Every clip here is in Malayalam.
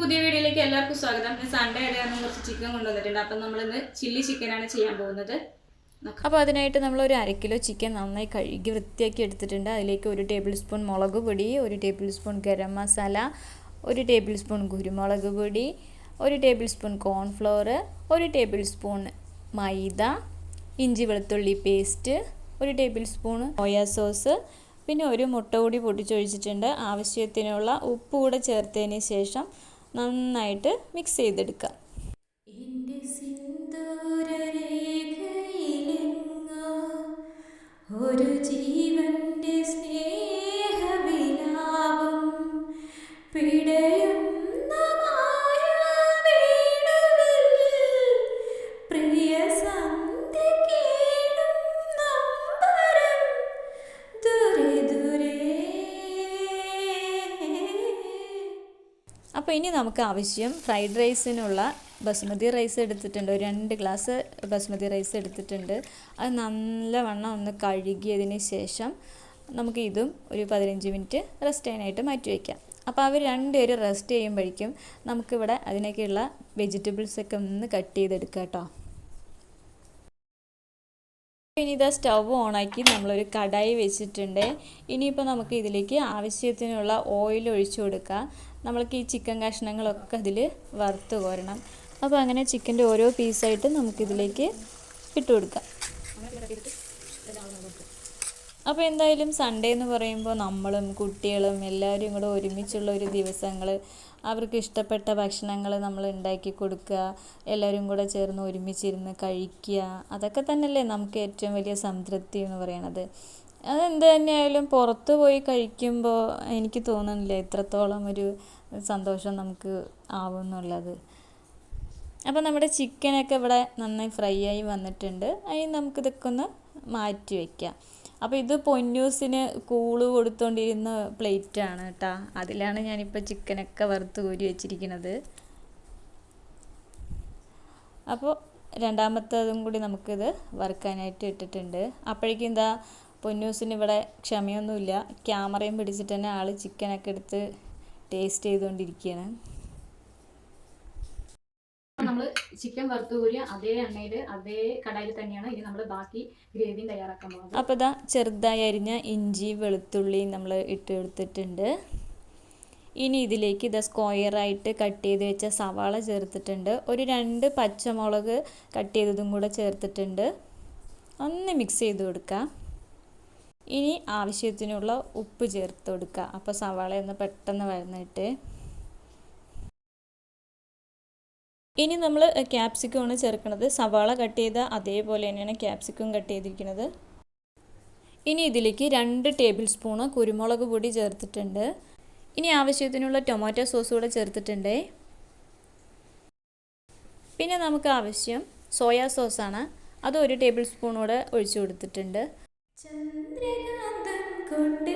പുതിയ വീഡിയോയിലേക്ക് എല്ലാവർക്കും സ്വാഗതം. ഇന്ന് സൺഡേ ആയതാണ് കുറച്ച് ചിക്കൻ കൊണ്ടുവന്നിട്ടുണ്ട്. അപ്പം നമ്മളിന്ന് ചില്ലി ചിക്കൻ ആണ് ചെയ്യാൻ പോകുന്നത്. അപ്പൊ അപ്പോൾ അതിനായിട്ട് നമ്മൾ ഒരു അര കിലോ ചിക്കൻ നന്നായി കഴുകി വൃത്തിയാക്കി എടുത്തിട്ടുണ്ട്. അതിലേക്ക് ഒരു ടേബിൾ സ്പൂൺ മുളക് പൊടി ഒരു ടേബിൾ സ്പൂൺ ഗരം മസാല ഒരു ടേബിൾ സ്പൂൺ കുരുമുളക് പൊടി ഒരു ടേബിൾ സ്പൂൺ കോൺഫ്ലോർ ഒരു ടേബിൾ സ്പൂൺ മൈദ ഇഞ്ചി വെളുത്തുള്ളി പേസ്റ്റ് ഒരു ടേബിൾ സ്പൂൺ സോയാ സോസ് പിന്നെ ഒരു മുട്ട കൂടി പൊട്ടിച്ചൊഴിച്ചിട്ടുണ്ട് ആവശ്യത്തിനുള്ള ഉപ്പ് കൂടെ ചേർത്തതിന് ശേഷം നന്നായിട്ട് മിക്സ് ചെയ്തെടുക്കാം. ഒരു ജീവന്റെ അപ്പോൾ ഇനി നമുക്ക് ആവശ്യം ഫ്രൈഡ് റൈസിനുള്ള ബസുമതി റൈസ് എടുത്തിട്ടുണ്ട്. ഒരു രണ്ട് ഗ്ലാസ് ബസുമതി റൈസ് എടുത്തിട്ടുണ്ട്. അത് നല്ലവണ്ണം ഒന്ന് കഴുകിയതിന് ശേഷം നമുക്ക് ഇതും ഒരു പതിനഞ്ച് മിനിറ്റ് റെസ്റ്റ് ചെയ്യാനായിട്ട് മാറ്റി വയ്ക്കാം അപ്പോൾ അവർ രണ്ടുപേരും റെസ്റ്റ് ചെയ്യുമ്പോഴേക്കും നമുക്കിവിടെ അതിനൊക്കെയുള്ള വെജിറ്റബിൾസൊക്കെ ഒന്ന് കട്ട് ചെയ്തെടുക്കാം കേട്ടോ. ഇനി ഇതാ സ്റ്റവ് ഓണാക്കി നമ്മളൊരു കടായി വെച്ചിട്ടുണ്ട്. ഇനിയിപ്പോൾ നമുക്ക് ഇതിലേക്ക് ആവശ്യത്തിനുള്ള ഓയിൽ ഒഴിച്ചു കൊടുക്കാം. നമ്മൾക്ക് ഈ ചിക്കൻ കഷ്ണങ്ങളൊക്കെ അതിൽ വറുത്ത് കോരണം. അപ്പോൾ അങ്ങനെ ചിക്കന്റെ ഓരോ പീസായിട്ട് നമുക്കിതിലേക്ക് ഇട്ട് കൊടുക്കാം. അപ്പോൾ എന്തായാലും സൺഡേ എന്ന് പറയുമ്പോൾ നമ്മളും കുട്ടികളും എല്ലാവരും കൂടെ ഒരുമിച്ചുള്ള ഒരു ദിവസങ്ങൾ അവർക്ക് ഇഷ്ടപ്പെട്ട ഭക്ഷണങ്ങൾ നമ്മൾ ഉണ്ടാക്കി കൊടുക്കുക എല്ലാവരും കൂടെ ചേർന്ന് ഒരുമിച്ചിരുന്ന് കഴിക്കുക അതൊക്കെ തന്നെയല്ലേ നമുക്ക് ഏറ്റവും വലിയ സംതൃപ്തി എന്ന് പറയണത്. അതെന്ത് തന്നെയായാലും പുറത്ത് പോയി കഴിക്കുമ്പോൾ എനിക്ക് തോന്നുന്നില്ല എത്രത്തോളം ഒരു സന്തോഷം നമുക്ക് ആവും എന്നുള്ളത് അപ്പോൾ നമ്മുടെ ചിക്കനൊക്കെ ഇവിടെ നന്നായി ഫ്രൈ ആയി വന്നിട്ടുണ്ട്. അതിന് നമുക്കിതൊക്കെ ഒന്ന് മാറ്റി വയ്ക്കാം അപ്പോൾ ഇത് പൊന്നൂസിന് കൂൾ കൊടുത്തോണ്ടിരുന്ന പ്ലേറ്റാണ് കേട്ടോ അതിലാണ് ഞാനിപ്പോൾ ചിക്കനൊക്കെ വറുത്ത് കോരി വെച്ചിരിക്കുന്നത്. അപ്പോൾ രണ്ടാമത്തതും കൂടി നമുക്കിത് വറുക്കാനായിട്ട് ഇട്ടിട്ടുണ്ട്. അപ്പോഴേക്കും എന്താ പൊന്നൂസിന് ഇവിടെ ക്ഷമയൊന്നുമില്ല. ക്യാമറയും പിടിച്ചിട്ട് തന്നെ ആൾ ചിക്കനൊക്കെ എടുത്ത് ടേസ്റ്റ് ചെയ്തുകൊണ്ടിരിക്കുകയാണ്. നമ്മൾ ചിക്കൻ വറുത്ത് കോരിയ അതേ എണ്ണയിൽ അതേ കടായിൽ തന്നെയാണ് ഇനി നമ്മൾ ബാക്കി ഗ്രേവിയും തയ്യാറാക്കാൻ പോകുന്നത്. അപ്പോൾ ഇതാ ചെറുതായി അരിഞ്ഞ ഇഞ്ചി വെളുത്തുള്ളി നമ്മൾ ഇട്ട് എടുത്തിട്ടുണ്ട് ഇനി ഇതിലേക്ക് ഇത് സ്ക്വയറായിട്ട് കട്ട് ചെയ്ത് വെച്ച സവാള ചേർത്തിട്ടുണ്ട്. ഒരു രണ്ട് പച്ചമുളക് കട്ട് ചെയ്തതും കൂടെ ചേർത്തിട്ടുണ്ട്. ഒന്ന് മിക്സ് ചെയ്ത് കൊടുക്കുക ഇനി ആവശ്യത്തിനുള്ള ഉപ്പ് ചേർത്ത് കൊടുക്കുക അപ്പോൾ സവാള ഒന്ന് പെട്ടെന്ന് വഴന്നിട്ട്. ഇനി നമ്മൾ ക്യാപ്സിക്കമാണ് ചേർക്കുന്നത് സവാള കട്ട് ചെയ്ത അതേപോലെ തന്നെയാണ് ക്യാപ്സിക്കം കട്ട് ചെയ്തിരിക്കുന്നത്. ഇനി ഇതിലേക്ക് രണ്ട് ടേബിൾ സ്പൂണ് കുരുമുളക് പൊടി ചേർത്തിട്ടുണ്ട്. ഇനി ആവശ്യത്തിനുള്ള ടൊമാറ്റോ സോസ് കൂടെ ചേർത്തിട്ടുണ്ട്. പിന്നെ നമുക്ക് ആവശ്യം സോയാ സോസാണ് അത് ഒരു ടേബിൾ സ്പൂൺ ഒഴിച്ചു കൊടുത്തിട്ടുണ്ട്. ചന്ദ്രകാന്തം കൊണ്ട്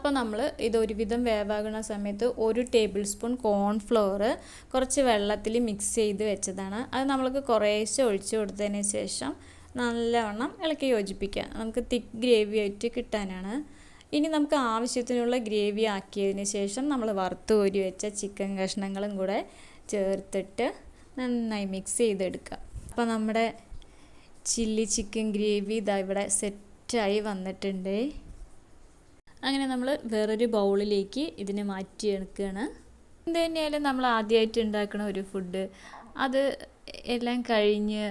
അപ്പോൾ നമ്മൾ ഇത് ഒരുവിധം വേവാകുന്ന സമയത്ത് ഒരു ടേബിൾ സ്പൂൺ കോൺഫ്ലോർ കുറച്ച് വെള്ളത്തിൽ മിക്സ് ചെയ്ത് വെച്ചതാണ്. അത് നമ്മൾക്ക് കുറേശ്ശെ ഒഴിച്ചു കൊടുത്തതിന് ശേഷം നല്ലവണ്ണം ഇളക്കി യോജിപ്പിക്കുക നമുക്ക് തിക്ക് ഗ്രേവി ആയിട്ട് കിട്ടാനാണ്. ഇനി നമുക്ക് ആവശ്യത്തിനുള്ള ഗ്രേവി ആക്കിയതിന് ശേഷം നമ്മൾ വറുത്ത് കോരി വെച്ച ചിക്കൻ കഷ്ണങ്ങളും കൂടെ ചേർത്തിട്ട് നന്നായി മിക്സ് ചെയ്തെടുക്കുക. അപ്പോൾ നമ്മുടെ ചില്ലി ചിക്കൻ ഗ്രേവി ഇതാ ഇവിടെ സെറ്റായി വന്നിട്ടുണ്ട്. അങ്ങനെ നമ്മൾ വേറൊരു ബൗളിലേക്ക് ഇതിനെ മാറ്റി എടുക്കുകയാണ്. എന്ത് തന്നെയായാലും നമ്മൾ ആദ്യമായിട്ട് ഉണ്ടാക്കുന്ന ഒരു ഫുഡ്. അത് എല്ലാം കഴിഞ്ഞ്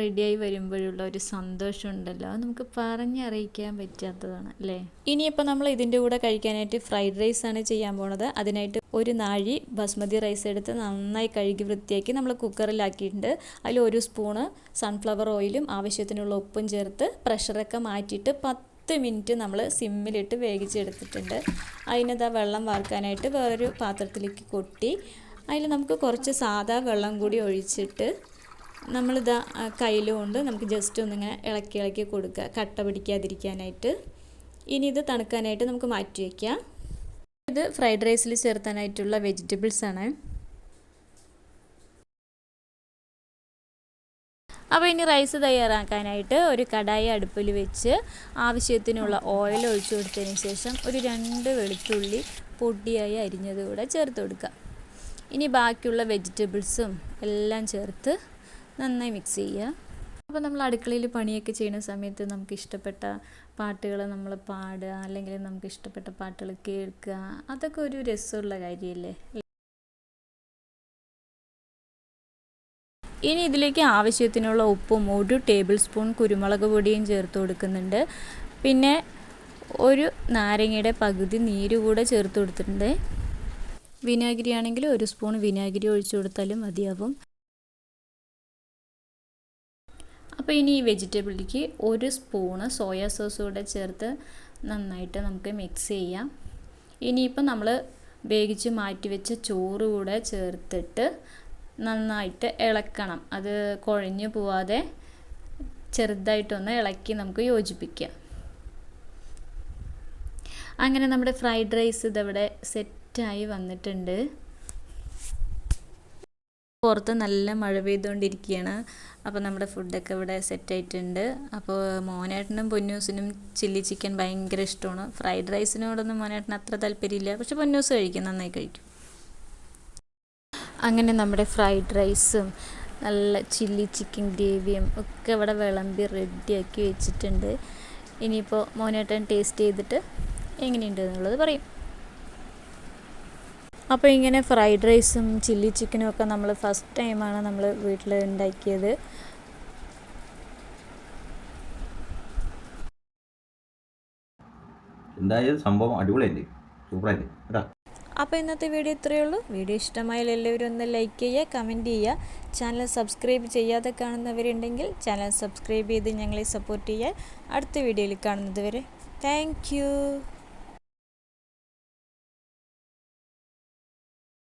റെഡിയായി വരുമ്പോഴുള്ള ഒരു സന്തോഷം ഉണ്ടല്ലോ. അത് നമുക്ക് പറഞ്ഞറിയിക്കാൻ പറ്റാത്തതാണ് അല്ലേ? ഇനിയിപ്പോൾ നമ്മൾ ഇതിന്റെ കൂടെ കഴിക്കാനായിട്ട് ഫ്രൈഡ് റൈസ് ആണ് ചെയ്യാൻ പോണത്. അതിനായിട്ട് ഒരു നാഴി ബസ്മതി റൈസ് എടുത്ത് നന്നായി കഴുകി വൃത്തിയാക്കി നമ്മൾ കുക്കറിലാക്കിയിട്ടുണ്ട് അതിൽ ഒരു സ്പൂണ് സൺഫ്ലവർ ഓയിലും ആവശ്യത്തിനുള്ള ഉപ്പും ചേർത്ത് പ്രഷറൊക്കെ മാറ്റിയിട്ട് പത്ത് പത്ത് മിനിറ്റ് നമ്മൾ സിമ്മിലിട്ട് വേവിച്ചെടുത്തിട്ടുണ്ട്. അതിനിതാ വെള്ളം വാർക്കാനായിട്ട് വേറൊരു പാത്രത്തിലേക്ക് കൊട്ടി അതിൽ നമുക്ക് കുറച്ച് സാധാ വെള്ളം കൂടി ഒഴിച്ചിട്ട് നമ്മളിതാ കയ്യിൽ കൊണ്ട് നമുക്ക് ജസ്റ്റ് ഒന്നിങ്ങനെ ഇളക്കി ഇളക്കി കൊടുക്കുക കട്ട പിടിക്കാതിരിക്കാനായിട്ട്. ഇനി ഇത് തണുക്കാനായിട്ട് നമുക്ക് മാറ്റി വയ്ക്കാം ഇത് ഫ്രൈഡ് റൈസിൽ ചേർത്താനായിട്ടുള്ള വെജിറ്റബിൾസ് ആണ് അപ്പോൾ ഇനി റൈസ് തയ്യാറാക്കാനായിട്ട് ഒരു കടായി അടുപ്പിൽ വെച്ച് ആവശ്യത്തിനുള്ള ഓയിൽ ഒഴിച്ചു കൊടുത്തതിന് ശേഷം ഒരു രണ്ട് വെളുത്തുള്ളി പൊടിയായി അരിഞ്ഞത് കൂടെ ചേർത്ത് കൊടുക്കുക. ഇനി ബാക്കിയുള്ള വെജിറ്റബിൾസും എല്ലാം ചേർത്ത് നന്നായി മിക്സ് ചെയ്യുക. അപ്പോൾ നമ്മൾ അടുക്കളയിൽ പണിയൊക്കെ ചെയ്യുന്ന സമയത്ത് നമുക്ക് ഇഷ്ടപ്പെട്ട പാട്ടുകൾ നമ്മൾ പാടുക അല്ലെങ്കിൽ നമുക്ക് ഇഷ്ടപ്പെട്ട പാട്ടുകൾ കേൾക്കുക അതൊക്കെ ഒരു രസമുള്ള കാര്യമല്ലേ? ഇനി ഇതിലേക്ക് ആവശ്യത്തിനുള്ള ഉപ്പും ഒരു ടേബിൾ സ്പൂൺ കുരുമുളക് പൊടിയും ചേർത്ത് കൊടുക്കുന്നുണ്ട്. പിന്നെ ഒരു നാരങ്ങയുടെ പകുതി നീര് കൂടെ ചേർത്ത് കൊടുത്തിട്ടുണ്ട്. വിനാഗിരി ആണെങ്കിൽ ഒരു സ്പൂൺ വിനാഗിരി ഒഴിച്ചു കൊടുത്താലും മതിയാവും. അപ്പോൾ ഇനി ഈ വെജിറ്റബിളിലേക്ക് ഒരു സ്പൂണ് സോയാ സോസ് കൂടെ ചേർത്ത് നന്നായിട്ട് നമുക്ക് മിക്സ് ചെയ്യാം. ഇനിയിപ്പോൾ നമ്മൾ വേവിച്ച് മാറ്റി വെച്ച ചോറ് കൂടെ ചേർത്തിട്ട് നന്നായിട്ട് ഇളക്കണം. അത് കുഴഞ്ഞു പോവാതെ ചെറുതായിട്ടൊന്ന് ഇളക്കി നമുക്ക് യോജിപ്പിക്കാം. അങ്ങനെ നമ്മുടെ ഫ്രൈഡ് റൈസ് ഇതവിടെ സെറ്റായി വന്നിട്ടുണ്ട്. പുറത്ത് നല്ല മഴ പെയ്തുകൊണ്ടിരിക്കുകയാണ്. അപ്പോൾ നമ്മുടെ ഫുഡൊക്കെ ഇവിടെ സെറ്റായിട്ടുണ്ട്. അപ്പോൾ മോനേട്ടനും പൊന്നൂസിനും ചില്ലി ചിക്കൻ ഭയങ്കര ഇഷ്ടമാണ്. ഫ്രൈഡ് റൈസിനോടൊന്നും മോനേട്ടന് അത്ര താല്പര്യമില്ല. പക്ഷെ പൊന്നൂസ് കഴിക്കും നന്നായി കഴിക്കും. അങ്ങനെ നമ്മുടെ ഫ്രൈഡ് റൈസും നല്ല ചില്ലി ചിക്കൻ ഗ്രേവിയും ഒക്കെ ഇവിടെ വിളമ്പി റെഡിയാക്കി വെച്ചിട്ടുണ്ട്. ഇനിയിപ്പോൾ മോനേട്ടൻ ടേസ്റ്റ് ചെയ്തിട്ട് എങ്ങനെയുണ്ട് എന്നുള്ളത് പറയും. അപ്പോൾ ഇങ്ങനെ ഫ്രൈഡ് റൈസും ചില്ലി ചിക്കനും ഒക്കെ നമ്മൾ ഫസ്റ്റ് ടൈമാണ് നമ്മൾ വീട്ടിൽ ഉണ്ടാക്കിയത്. എന്തായാലും സംഭവം? അടിപൊളിയല്ലേ? സൂപ്പറായില്ലേ? കേട്ടോ? അപ്പോൾ ഇന്നത്തെ വീഡിയോ ഇത്രയേ ഉള്ളൂ. വീഡിയോ ഇഷ്ടമായാൽ എല്ലാവരും ഒന്ന് ലൈക്ക് ചെയ്യുക കമന്റ് ചെയ്യുക. ചാനൽ സബ്സ്ക്രൈബ് ചെയ്യാതെ കാണുന്നവരുണ്ടെങ്കിൽ ചാനൽ സബ്സ്ക്രൈബ് ചെയ്ത് ഞങ്ങളെ സപ്പോർട്ട് ചെയ്യുക. അടുത്ത വീഡിയോയിൽ കാണുന്നത് വരെ. താങ്ക്